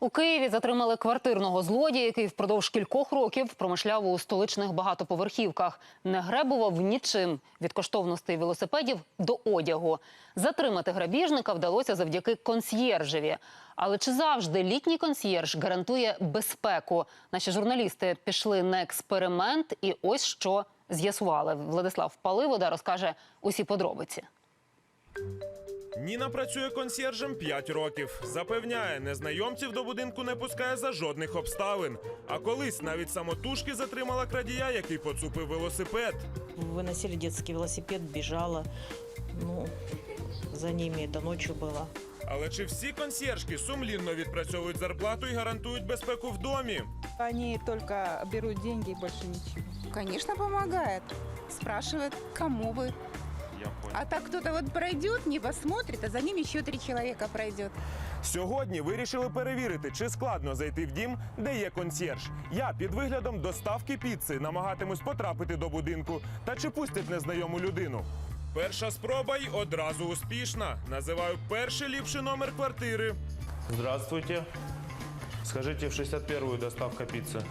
У Києві затримали квартирного злодія, який впродовж кількох років промишляв у столичних багатоповерхівках. Не гребував нічим від коштовностей велосипедів до одягу. Затримати грабіжника вдалося завдяки консьєржеві. Але чи завжди літній консьєрж гарантує безпеку? Наші журналісти пішли на експеримент, і ось що з'ясували. Владислав Паливода розкаже усі подробиці. Ніна працює консьєржем 5 років. Запевняє, незнайомців до будинку не пускає за жодних обставин. А колись навіть самотужки затримала крадія, який поцупив велосипед. Выносили детский велосипед, бежала. Ну, за ними это ночью было. Але чи всі консьєржки сумлінно відпрацьовують зарплату і гарантують безпеку в домі? Они только берут деньги и больше ничего. Конечно, помогает. Спрашивает, кому вы. Я понял. А так кто-то вот пройдет, не посмотрит, а за ним еще три человека пройдет. Сьогодні вирішили перевірити, чи складно зайти в дім, де є консьєрж. Я під виглядом доставки піци намагатимусь потрапити до будинку та чи пустять незнайому людину. Перша спроба й одразу успішна. Називаю перший ліпший номер квартири. Здравствуйте. Скажите, в 61-ю доставка пиццы.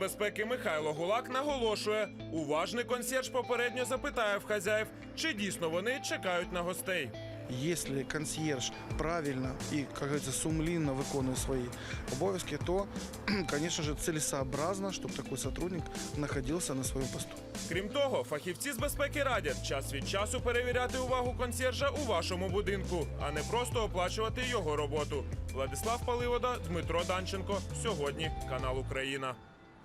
Безпеки Михайло Гулак наголошує, уважний консьєрж попередньо запитає в хазяїв, чи дійсно вони чекають на гостей. Если консьерж правильно и, как говорится, сумлинно выполняет свои обовязки, то, конечно же, целесообразно, чтобы такой сотрудник находился на своем посту. Крім того, фахівці з безпеки радять час від часу перевіряти увагу консьержа у вашому будинку, а не просто оплачувати його роботу. Владислав Паливода, Дмитро Данченко. Сьогодні канал Україна.